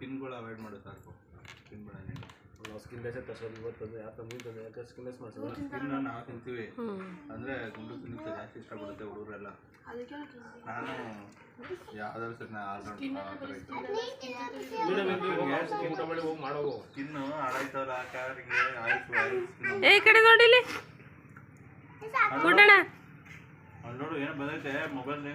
ಸ್ಕಿನ್ಗಳು avoid ಮಾಡೋದು ಸಾಕು. Skin ಬೇಡ ನಾವು ಸ್ಕಿನ್ ಲೆಸ್ ತರ್ಸೋದು ಇವತ್ತು ತಂದು ಯಾಕೆ ಮುಂದೆ ತಂದು ಯಾಕೆ ಸ್ಕಿನ್ ಲೆಸ್ ಮಾಡಿಸೋದು ಸ್ಕಿನ್ ನಾವು ತಿಂತೀವಿ. ಅಂದರೆ ಗುಂಡು ತಿನ್ನಕ್ಕೆ ಜಾಸ್ತಿ ಇಷ್ಟಪಡುತ್ತೆ ಹುಡುಗರೆಲ್ಲ. ನಾನು. ಯಾವ್ದಾದ್ರು ಸರಿ ನಾ ಆಲ್ರೌಂಡ್ ಆ ಥರ ಇತ್ತು ಸ್ಕಿನ್ ಊಟ ಮಾಡಿ ಹೋಗಿ ಮಾಡೋವು ಸ್ಕಿನ್ನು ಹಾಳಾಯ್ತಲ್ಲ ಕಾರಿಗೆ ಆಯ್ತು ಆಯ್ತು ಏ ಈ ಕಡೆ ನೋಡಿಲಿ ನೋಡು ಏನು ಬಂದೈತೆ ಮೊಬೈಲ್ನೇ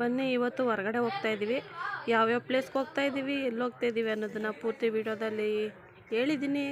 ಬನ್ನಿ ಇವತ್ತು ಹೊರಗಡೆ ಹೋಗ್ತಾ ಇದ್ದೀವಿ ಯಾವ್ಯಾವ ಪ್ಲೇಸ್ಗೆ ಹೋಗ್ತಾ ಇದ್ದೀವಿ ಎಲ್ಲಿ ಹೋಗ್ತಾ ಇದ್ದೀವಿ ಅನ್ನೋದನ್ನು ಪೂರ್ತಿ ವಿಡಿಯೋದಲ್ಲಿ ಹೇಳಿದ್ದೀನಿ.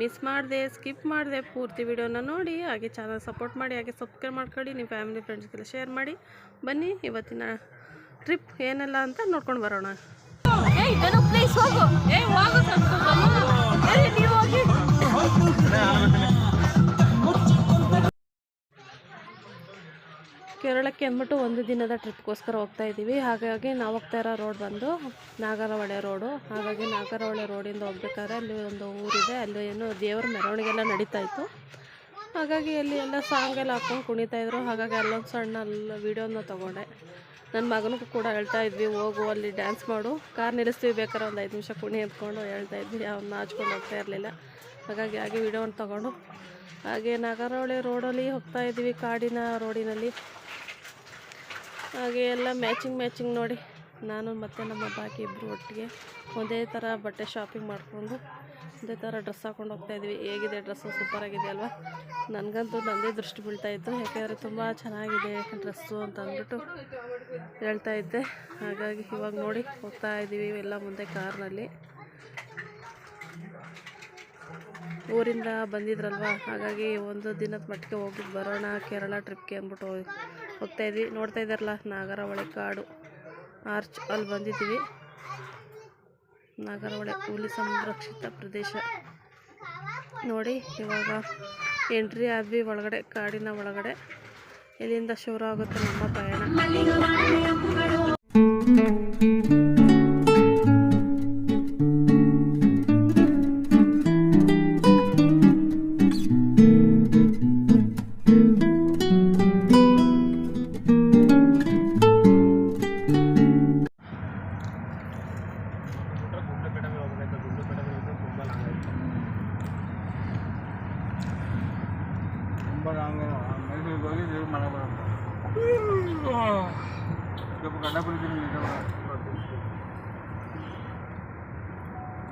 ಮಿಸ್ ಮಾಡಿದೆ ಸ್ಕಿಪ್ ಮಾಡಿದೆ ಪೂರ್ತಿ ವಿಡಿಯೋನ ನೋಡಿ ಹಾಗೆ ಚಾನಲ್ ಸಪೋರ್ಟ್ ಮಾಡಿ ಹಾಗೆ ಸಬ್ಸ್ಕ್ರೈಬ್ ಮಾಡ್ಕೊಳ್ಳಿ ನಿಮ್ಮ ಫ್ಯಾಮಿಲಿ ಫ್ರೆಂಡ್ಸ್ಗೆಲ್ಲ ಶೇರ್ ಮಾಡಿ. ಬನ್ನಿ ಇವತ್ತಿನ ಟ್ರಿಪ್ ಏನೆಲ್ಲ ಅಂತ ನೋಡ್ಕೊಂಡು ಬರೋಣ. ಪ್ಲೀಸ್ ಹೋಗು. ಕೇರಳಕ್ಕೆ ಅಂದ್ಬಿಟ್ಟು ಒಂದು ದಿನದ ಟ್ರಿಪ್ಗೋಸ್ಕರ ಹೋಗ್ತಾ ಇದ್ದೀವಿ. ಹಾಗಾಗಿ ನಾವು ಹೋಗ್ತಾ ಇರೋ ರೋಡ್ ಬಂದು ನಾಗರಹೊಳೆ ರೋಡು. ಹಾಗಾಗಿ ನಾಗರಹೊಳೆ ರೋಡಿಂದ ಹೋಗ್ಬೇಕಾದ್ರೆ ಅಲ್ಲಿ ಒಂದು ಊರಿದೆ. ಅಲ್ಲಿ ಏನು ದೇವ್ರ ಮೆರವಣಿಗೆ ಎಲ್ಲ ನಡೀತಾ ಇತ್ತು. ಹಾಗಾಗಿ ಅಲ್ಲಿ ಎಲ್ಲ ಸಾಂಗ್ ಎಲ್ಲ ಹಾಕ್ಕೊಂಡು ಕುಣಿತಾ ಇದ್ರು. ಹಾಗಾಗಿ ಅಲ್ಲೊಂದು ಸಣ್ಣ ಅಲ್ಲಿ ವೀಡಿಯೋನ ತೊಗೊಂಡೆ. ನನ್ನ ಮಗನಿಗೂ ಕೂಡ ಹೇಳ್ತಾ ಇದ್ವಿ, ಹೋಗು, ಅಲ್ಲಿ ಡ್ಯಾನ್ಸ್ ಮಾಡು. ಕಾರ್ ನಿಲ್ಲಿಸ್ತೀವಿ, ಬೇಕಾದ್ರೆ ಒಂದು ಐದು ನಿಮಿಷ ಕುಣಿ ಅಂದ್ಕೊಂಡು ಹೇಳ್ತಾ ಇದ್ವಿ. ಅವ್ನು ನಾಚ್ಕೊಂಡು ಹೋಗ್ತಾ ಇರಲಿಲ್ಲ. ಹಾಗಾಗಿ ಹಾಗೆ ವೀಡಿಯೋನ ತೊಗೊಂಡು. ಹಾಗೆ ನಾಗರಹೊಳೆ ರೋಡಲ್ಲಿ ಹೋಗ್ತಾ ಇದ್ವಿ ಕಾಡಿನ ರೋಡಿನಲ್ಲಿ. ಹಾಗೆ ಎಲ್ಲ ಮ್ಯಾಚಿಂಗ್ ಮ್ಯಾಚಿಂಗ್ ನೋಡಿ ನಾನು ಮತ್ತು ನಮ್ಮ ಬಾಕಿ ಇಬ್ಬರು ಒಟ್ಟಿಗೆ ಒಂದೇ ಥರ ಬಟ್ಟೆ ಶಾಪಿಂಗ್ ಮಾಡಿಕೊಂಡು, ಒಂದೇ ಥರ ಡ್ರೆಸ್ ಹಾಕೊಂಡು ಹೋಗ್ತಾ ಇದ್ವಿ. ಹೇಗಿದೆ ಡ್ರೆಸ್ಸು ಸೂಪರಾಗಿದೆ ಅಲ್ವಾ? ನನಗಂತೂ ನನ್ನದೇ ದೃಷ್ಟಿ ಬೀಳ್ತಾಯಿತ್ತು ಯಾಕೆಂದರೆ ತುಂಬ ಚೆನ್ನಾಗಿದೆ ಡ್ರೆಸ್ಸು ಅಂತ ಅಂದ್ಬಿಟ್ಟು ಹೇಳ್ತಾ ಇದ್ದೆ. ಹಾಗಾಗಿ ಇವಾಗ ನೋಡಿ ಹೋಗ್ತಾ ಇದ್ದೀವಿ ಎಲ್ಲ ಮುಂದೆ ಕಾರ್ನಲ್ಲಿ. ಊರಿಂದ ಬಂದಿದ್ರಲ್ವ? ಹಾಗಾಗಿ ಒಂದು ದಿನದ ಮಟ್ಟಿಗೆ ಹೋಗಿ ಬರೋಣ, ಕೇರಳ ಟ್ರಿಪ್ಗೆ ಅಂದ್ಬಿಟ್ಟು ಹೋಗ್ತಾ ಇದ್ವಿ. ನೋಡ್ತಾ ಇದ್ದಾರಲ್ಲ, ನಾಗರಹೊಳೆ ಕಾಡು. ಆರ್ಚ್ ಅಲ್ಲಿ ಬಂದಿದ್ದೀವಿ. ನಾಗರಹೊಳೆ ಹುಲಿ ಸಂರಕ್ಷಿತ ಪ್ರದೇಶ. ನೋಡಿ, ಇವಾಗ ಎಂಟ್ರಿ ಆದ್ವಿ ಒಳಗಡೆ, ಕಾಡಿನ ಒಳಗಡೆ. ಇಲ್ಲಿಂದ ಶುರು ಆಗುತ್ತೆ ನಮ್ಮ ಪಯಣ?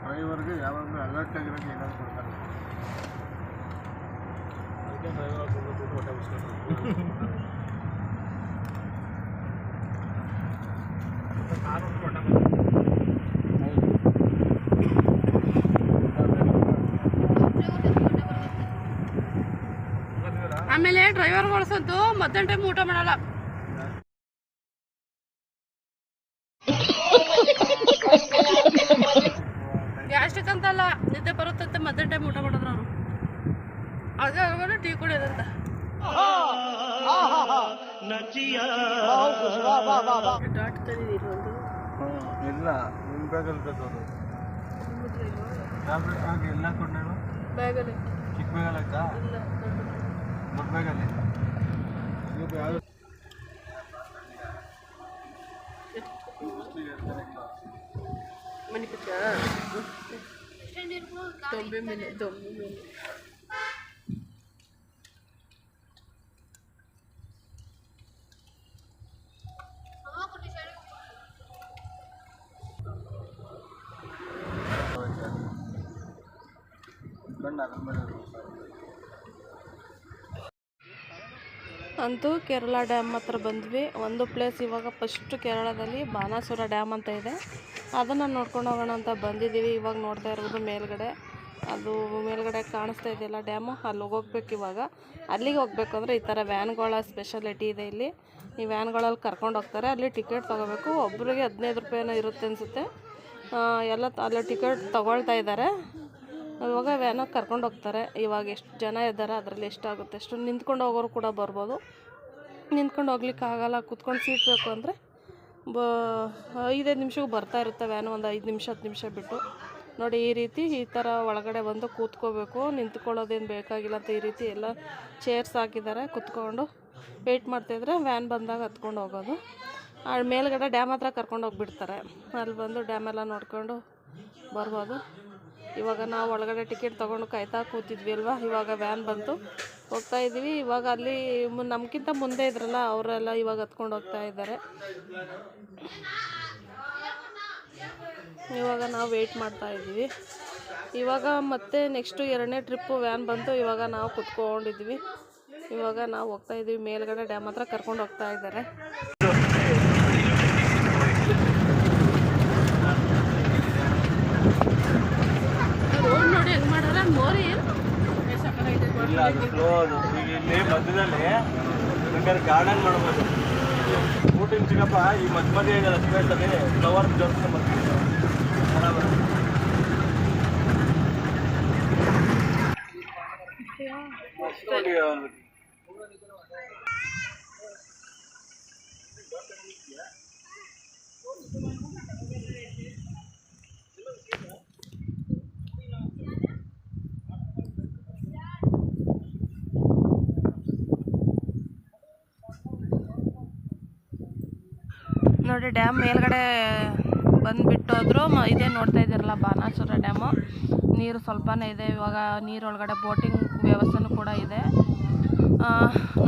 ಡ್ರೈವರ್ಗೆ ಯಾವಾಗಲೂ ಅಲರ್ಟ್ ಆಗಿರೋದು ಏನಾದ್ರು ಕೊಡ್ತಾರೆ. ಅದಕ್ಕೆ ಡ್ರೈವರ್ ಬಂದ್ಬಿಟ್ಟು ಹೊಟ್ಟೆ ಕಾರು ಆಮೇಲೆ ಡ್ರೈವರ್ ಓಡಿಸೋದು ಮಧ್ಯಾಹ್ನ ಟೈಮ್ ಊಟ ಮಾಡಲ್ಲ. ಬರುತ್ತಂತೆ ಮಧ್ಯಾಹ್ನ ಟೈಮ್ ಊಟ ಮಾಡಿದ್ರು ಅವರು. ಅದೇ ಆಗೋಣ ಟೀ ಕುಡಿಯೋದಂತ. ಡಾಟ್ ತಂದಿದ್ದೀರಿ ಒಂದು ಇಲ್ಲ ನಿಮ್ಮ ಬ್ಯಾಗಲ್ಲಿ ಟ್ಯಾಬ್ಲೆಟ್ ಹಾಕಿ ಎಲ್ಲ ಬ್ಯಾಗಲ್ಲಿ ಚಿಕ್ಕ ಬ್ಯಾಗಲ್ಲಿ ಆಯ್ತಾ? ಇಲ್ಲ ದೊಡ್ಡ ಬ್ಯಾಗಲ್ಲಿ ಮನೆ दोबे मिले दोबे मिले बंदा नंबर ಅಂತೂ ಕೇರಳ ಡ್ಯಾಮ್ ಹತ್ರ ಬಂದ್ವಿ. ಒಂದು ಪ್ಲೇಸ್ ಇವಾಗ ಫಸ್ಟ್ ಕೇರಳದಲ್ಲಿ ಬಾನಾಸುರ ಡ್ಯಾಮ್ ಅಂತ ಇದೆ. ಅದನ್ನು ನೋಡ್ಕೊಂಡು ಹೋಗೋಣ ಅಂತ ಬಂದಿದ್ದೀವಿ. ಇವಾಗ ನೋಡ್ತಾ ಇರೋದು ಮೇಲ್ಗಡೆ. ಅದು ಮೇಲ್ಗಡೆ ಕಾಣಿಸ್ತಾ ಇದೆಯಲ್ಲ ಡ್ಯಾಮು. ಅಲ್ಲಿಗೆ ಹೋಗ್ಬೇಕು ಇವಾಗ. ಅಲ್ಲಿಗೆ ಹೋಗ್ಬೇಕು ಅಂದರೆ ಈ ಥರ ವ್ಯಾನ್ಗಳ ಸ್ಪೆಷಾಲಿಟಿ ಇದೆ ಇಲ್ಲಿ. ಈ ವ್ಯಾನ್ಗಳಲ್ಲಿ ಕರ್ಕೊಂಡು ಹೋಗ್ತಾರೆ. ಅಲ್ಲಿ ಟಿಕೆಟ್ ತೊಗೋಬೇಕು. ಒಬ್ಬರಿಗೆ ಹದಿನೈದು ರೂಪಾಯಿನೋ ಇರುತ್ತೆ ಅನಿಸುತ್ತೆ. ಎಲ್ಲ ಅಲ್ಲಿ ಟಿಕೆಟ್ ತೊಗೊಳ್ತಾ ಇದ್ದಾರೆ. ಇವಾಗ ವ್ಯಾನಾಗ ಕರ್ಕೊಂಡು ಹೋಗ್ತಾರೆ. ಇವಾಗ ಎಷ್ಟು ಜನ ಇದ್ದಾರೆ ಅದರಲ್ಲಿ ಎಷ್ಟಾಗುತ್ತೆ ಅಷ್ಟು ನಿಂತ್ಕೊಂಡು ಹೋಗೋರು ಕೂಡ ಬರ್ಬೋದು. ನಿಂತ್ಕೊಂಡು ಹೋಗ್ಲಿಕ್ಕೆ ಆಗಲ್ಲ, ಕುತ್ಕೊಂಡು ಸೀಟ್ ಬೇಕು ಅಂದರೆ ಬ, ಐದೈದು ನಿಮಿಷಕ್ಕೆ ಬರ್ತಾ ಇರುತ್ತೆ ವ್ಯಾನು ಒಂದು ಐದು ನಿಮಿಷ, ಹತ್ತು ನಿಮಿಷ ಬಿಟ್ಟು. ನೋಡಿ, ಈ ರೀತಿ ಈ ಥರ ಒಳಗಡೆ ಬಂದು ಕೂತ್ಕೋಬೇಕು. ನಿಂತ್ಕೊಳ್ಳೋದೇನು ಬೇಕಾಗಿಲ್ಲ ಅಂತ ಈ ರೀತಿ ಎಲ್ಲ ಚೇರ್ಸ್ ಹಾಕಿದ್ದಾರೆ. ಕುತ್ಕೊಂಡು ವೆಯ್ಟ್ ಮಾಡ್ತಾಯಿದ್ರೆ ವ್ಯಾನ್ ಬಂದಾಗ ಹತ್ಕೊಂಡು ಹೋಗೋದು. ಆ ಮೇಲ್ಗಡೆ ಡ್ಯಾಮ್ ಹತ್ರ ಕರ್ಕೊಂಡು ಹೋಗ್ಬಿಡ್ತಾರೆ. ಅಲ್ಲಿ ಬಂದು ಡ್ಯಾಮೆಲ್ಲ ನೋಡ್ಕೊಂಡು ಬರ್ಬೋದು. ಇವಾಗ ನಾವು ಒಳಗಡೆ ಟಿಕೆಟ್ ತೊಗೊಂಡು ಕಾಯ್ತಾ ಕೂತಿದ್ವಿ ಅಲ್ವಾ? ಇವಾಗ ವ್ಯಾನ್ ಬಂತು. ಹೋಗ್ತಾ ಇದ್ದೀವಿ. ಇವಾಗ ಅಲ್ಲಿ ನಮ್ಗಿಂತ ಮುಂದೆ ಇದ್ರಲ್ಲ, ಅವರೆಲ್ಲ ಇವಾಗ ಹತ್ಕೊಂಡು ಹೋಗ್ತಾ ಇದ್ದಾರೆ. ಇವಾಗ ನಾವು ವೆಯ್ಟ್ ಮಾಡ್ತಾ ಇದ್ದೀವಿ. ಇವಾಗ ಮತ್ತೆ ನೆಕ್ಸ್ಟು ಎರಡನೇ ಟ್ರಿಪ್ಪು ವ್ಯಾನ್ ಬಂತು. ಇವಾಗ ನಾವು ಕುತ್ಕೊಂಡಿದ್ವಿ ಇವಾಗ ನಾವು ಹೋಗ್ತಾ ಇದ್ದೀವಿ. ಮೇಲ್ಗಡೆ ಡ್ಯಾಮ್ ಹತ್ರ ಕರ್ಕೊಂಡು ಹೋಗ್ತಾ ಇದ್ದಾರೆ ರೋಡ್ ನೋಡಿ ಹೆಂಗ್ ಮಾಡಾರ ಮೋರಿ ಇಲ್ಲ ಅದು ಸ್ಲೋ ಅದು. ಈಗ ಇಲ್ಲಿ ಮಧ್ಯದಲ್ಲಿ ಬೇಕಾದ್ರೆ ಗಾರ್ಡನ್ ಮಾಡ್ಬೋದು. ಊಟಿನ ಚಿಕ್ಕಪ್ಪ ಈ ಮಧ್ಯ ಮಧ್ಯ ಇದೆಯಲ್ಲ ಸ್ಪೇಸಲ್ಲಿ ಫ್ಲವರ್ ಜೋಡಿಸ್ಕೊಂಡು ಬರ್ತೀವಿ ನೋಡಿ ಅವ್ನು. ನೋಡಿ ಡ್ಯಾಮ್ ಮೇಲ್ಗಡೆ ಬಂದುಬಿಟ್ಟೋದ್ರು ಇದೇ ನೋಡ್ತಾ ಇದ್ದೀರಲ್ಲ ಬಾನಾಸುರ ಡ್ಯಾಮು ನೀರು ಸ್ವಲ್ಪನೇ ಇದೆ, ಇವಾಗ ನೀರೊಳಗಡೆ ಬೋಟಿಂಗ್ ವ್ಯವಸ್ಥೆನೂ ಕೂಡ ಇದೆ.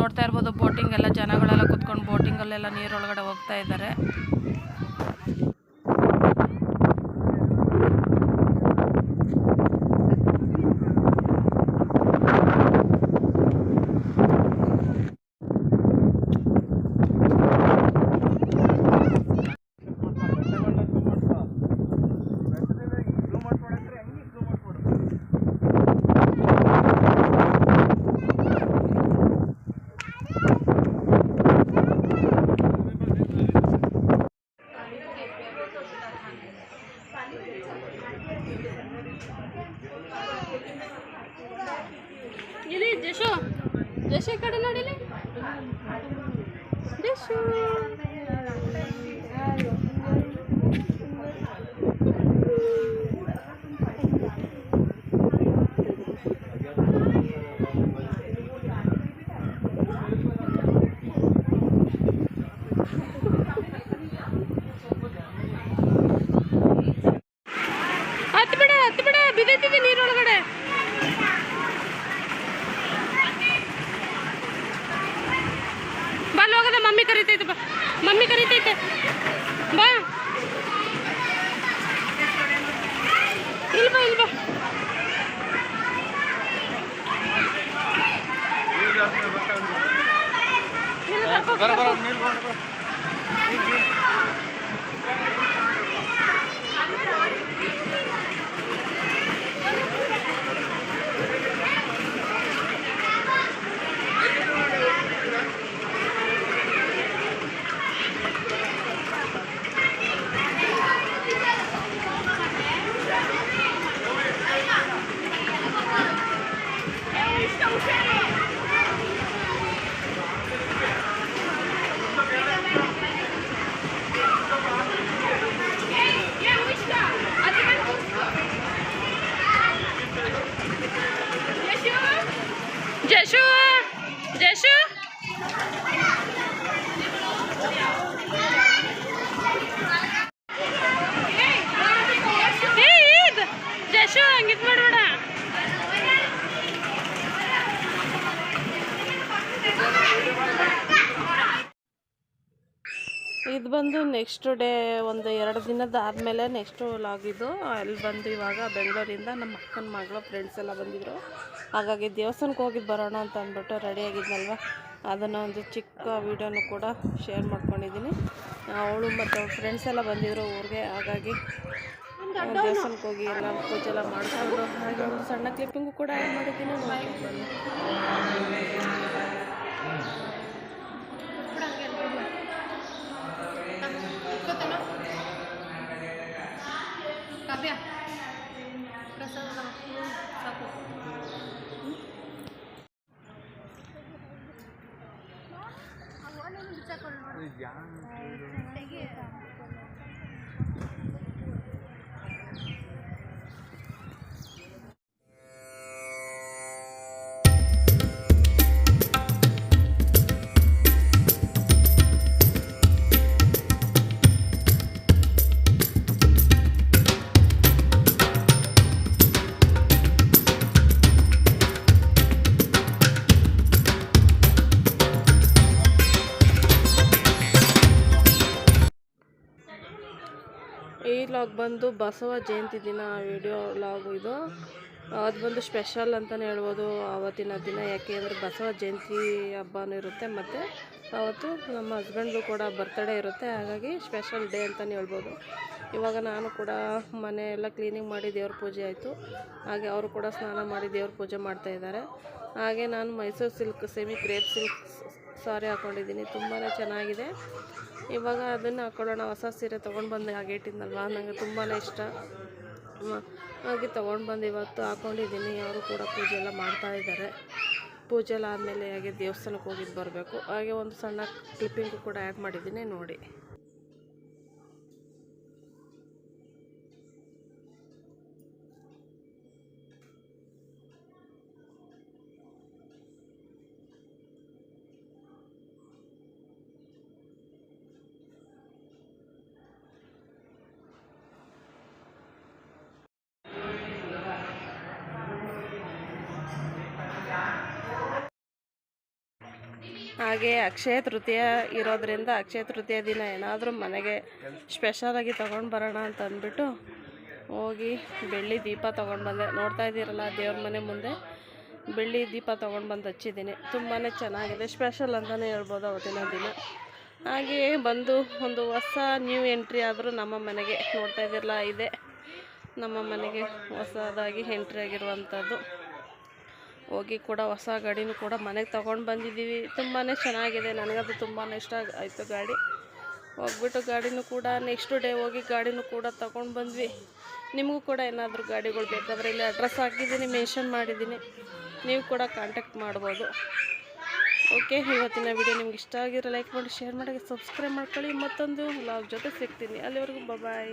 ನೋಡ್ತಾ ಇರ್ಬೋದು ಬೋಟಿಂಗ್ ಎಲ್ಲ ಜನಗಳೆಲ್ಲ ಕುತ್ಕೊಂಡು ಬೋಟಿಂಗಲ್ಲೆಲ್ಲ ನೀರೊಳಗಡೆ ಹೋಗ್ತಾ ಇದ್ದಾರೆ. ಜಶು ಜಶು ಈ ಕಡೆ ನೋಡಿಲಿ ಜಶು ಹತ್ತು ಬಿಡ ಹತ್ತು ಬಿಡ ಬಿದ್ದೈತಿದೆ ನೀರೊಳಗಡೆ ಬಾ ಅಲ್ಲಿ ಹೋಗದ ಮಮ್ಮಿ ಕರಿತೈತೆ ಬಾ. ಮಮ್ಮಿ ಕರಿತೈತೆ. ಬಾ. ಇಲ್ಲಿ ಬಾ ಇಲ್ಲಿ ಬಾ ಇಲ್ಲಿ ಕರ್ಕೊ- ಕರ್ಕೊ. ಜಶು ಜಶು ಏ, ಇದ್. ಜಶು ಹಂಗಿದ್ ಮಾಡ್ಬೇಡ ಇದು ಬಂದು ನೆಕ್ಸ್ಟ್ ಡೇ ಒಂದು ಎರಡು ದಿನದ ಆದಮೇಲೆ ನೆಕ್ಸ್ಟ್ ಲಾಗಿದ್ದು, ಅಲ್ಲಿ ಬಂದು ಇವಾಗ ಬೆಂಗಳೂರಿಂದ ನಮ್ಮ ಅಕ್ಕನ ಮಗಳು ಫ್ರೆಂಡ್ಸ್ ಎಲ್ಲ ಬಂದಿದ್ದರು ಹಾಗಾಗಿ ದೇವಸ್ಥಾನಕ್ಕೆ ಹೋಗಿದ್ದು ಬರೋಣ ಅಂತ ಅಂದ್ಬಿಟ್ಟು ರೆಡಿಯಾಗಿದ್ನಲ್ವ ಅದನ್ನು ಒಂದು ಚಿಕ್ಕ ವೀಡಿಯೋನು ಕೂಡ ಶೇರ್ ಮಾಡ್ಕೊಂಡಿದ್ದೀನಿ ಅವಳು ಮತ್ತು ಅವ್ರ ಫ್ರೆಂಡ್ಸ್ ಎಲ್ಲ ಬಂದಿದ್ರು ಊರಿಗೆ. ಹಾಗಾಗಿ ದೇವಸ್ಥಾನಕ್ಕೆ ಹೋಗಿ ಎಲ್ಲ ಪೂಜೆ ಎಲ್ಲ ಮಾಡಿಕೊಂಡು, ಹಾಗೆ ಒಂದು ಸಣ್ಣ ಕ್ಲಿಪ್ಪಿಂಗು ಕೂಡ ಆ್ಯಡ್ ಮಾಡಿದ್ದೀನಿ ನೋಡ್ಕೊಂಡು ಬನ್ನಿ ಇಟ್ಕೊತೇನೋ? ಕಾವ್ಯ ಪ್ರಸಾದ ಹ್ಮ್, ಸಾಕು ಈ ಬಂದು ಬಸವ ಜಯಂತಿ ದಿನ ವಿಡಿಯೋ ಲಾಗು ಇದು. ಅದು ಬಂದು ಸ್ಪೆಷಲ್ ಅಂತಲೇ ಹೇಳ್ಬೋದು ಆವತ್ತಿನ ದಿನ, ಯಾಕೆ ಅಂದರೆ ಬಸವ ಜಯಂತಿ ಹಬ್ಬನೂ ಇರುತ್ತೆ ಮತ್ತು ಆವತ್ತು ನಮ್ಮ ಹಸ್ಬೆಂಡ್ದು ಕೂಡ ಬರ್ತಡೇ ಇರುತ್ತೆ, ಹಾಗಾಗಿ ಸ್ಪೆಷಲ್ ಡೇ ಅಂತಲೇ ಹೇಳ್ಬೋದು. ಇವಾಗ ನಾನು ಕೂಡ ಮನೆ ಎಲ್ಲ ಕ್ಲೀನಿಂಗ್ ಮಾಡಿ ದೇವ್ರ ಪೂಜೆ ಆಯಿತು. ಹಾಗೆ ಅವರು ಕೂಡ ಸ್ನಾನ ಮಾಡಿ ದೇವ್ರ ಪೂಜೆ ಮಾಡ್ತಾಯಿದ್ದಾರೆ ಹಾಗೆ ನಾನು Mysuru silk semi crepe silk sari ಹಾಕ್ಕೊಂಡಿದ್ದೀನಿ ತುಂಬಾ ಚೆನ್ನಾಗಿದೆ. ಇವಾಗ ಅದನ್ನು ಹಾಕ್ಕೊಳ್ಳೋಣ ಹೊಸ ಸೀರೆ ತೊಗೊಂಡು ಬಂದೆ ಹಾಗೆ ನನಗೆ ತುಂಬಾ ಇಷ್ಟ. ಹಾಗೆ ತೊಗೊಂಡು ಬಂದು ಇವತ್ತು ಹಾಕ್ಕೊಂಡಿದ್ದೀನಿ ಅವರು ಕೂಡ ಪೂಜೆ ಎಲ್ಲ ಮಾಡ್ತಾ ಇದ್ದಾರೆ. ಪೂಜೆ ಎಲ್ಲ ಆದಮೇಲೆ ಹಾಗೆ ದೇವಸ್ಥಾನಕ್ಕೆ ಹೋಗಿದ್ದು ಬರಬೇಕು. ಹಾಗೆ ಒಂದು ಸಣ್ಣ ಕ್ಲಿಪ್ಪಿಂಗು ಕೂಡ ಆ್ಯಡ್ ಮಾಡಿದ್ದೀನಿ ನೋಡಿ. ಹಾಗೆ ಅಕ್ಷಯ ತೃತೀಯ ಇರೋದರಿಂದ ಅಕ್ಷಯ ತೃತೀಯ ದಿನ ಏನಾದರೂ ಮನೆಗೆ ಸ್ಪೆಷಲಾಗಿ ತೊಗೊಂಡು ಬರೋಣ ಅಂತ ಅಂದ್ಬಿಟ್ಟು ಹೋಗಿ ಬೆಳ್ಳಿ ದೀಪ ತೊಗೊಂಡು ಬಂದೆ. ನೋಡ್ತಾ ಇದ್ದೀರಲ್ಲ, ದೇವ್ರ ಮನೆ ಮುಂದೆ ಬೆಳ್ಳಿ ದೀಪ ತೊಗೊಂಡು ಬಂದು ಹಚ್ಚಿದ್ದೀನಿ. ತುಂಬಾ ಚೆನ್ನಾಗಿದೆ. ಸ್ಪೆಷಲ್ ಅಂತಲೇ ಹೇಳ್ಬೋದು ಅವತ್ತಿನ ದಿನ. ಹಾಗೆ ಬಂದು ಒಂದು ಹೊಸ ನ್ಯೂ ಎಂಟ್ರಿ ಆದರೂ ನಮ್ಮ ಮನೆಗೆ. ನೋಡ್ತಾ ಇದ್ದೀರಲ್ಲ, ಇದೆ ನಮ್ಮ ಮನೆಗೆ ಹೊಸದಾಗಿ ಎಂಟ್ರಿ ಆಗಿರುವಂಥದ್ದು ಹೋಗಿ ಕೂಡ ಹೊಸ ಗಾಡಿನೂ ಕೂಡ ಮನೆಗೆ ತೊಗೊಂಡು ಬಂದಿದ್ದೀವಿ. ತುಂಬಾ ಚೆನ್ನಾಗಿದೆ. ನನಗದು ತುಂಬಾ ಇಷ್ಟ ಆಯಿತು ಗಾಡಿ. ಹೋಗ್ಬಿಟ್ಟು ಗಾಡಿನೂ ಕೂಡ ನೆಕ್ಸ್ಟ್ ಡೇ ಹೋಗಿ ಗಾಡಿನೂ ಕೂಡ ತೊಗೊಂಡು ಬಂದ್ವಿ. ನಿಮಗೂ ಕೂಡ ಏನಾದರೂ ಗಾಡಿಗಳು ಬೇಕಾದರೆ ಇಲ್ಲಿ ಅಡ್ರೆಸ್ ಹಾಕಿದ್ದೀನಿ ಮೆನ್ಷನ್ ಮಾಡಿದ್ದೀನಿ. ನೀವು ಕೂಡ ಕಾಂಟ್ಯಾಕ್ಟ್ ಮಾಡ್ಬೋದು. ಓಕೆ ಇವತ್ತಿನ ವಿಡಿಯೋ ನಿಮ್ಗೆ ಇಷ್ಟ ಆಗಿರೋ ಲೈಕ್ ಮಾಡಿ ಶೇರ್ ಮಾಡಿ ಸಬ್ಸ್ಕ್ರೈಬ್ ಮಾಡ್ಕೊಳ್ಳಿ. ಮತ್ತೊಂದು ವ್ಲಾಗ್ ಜೊತೆ ಸಿಗ್ತೀನಿ. ಅಲ್ಲಿವರೆಗೂ ಬಾಯ್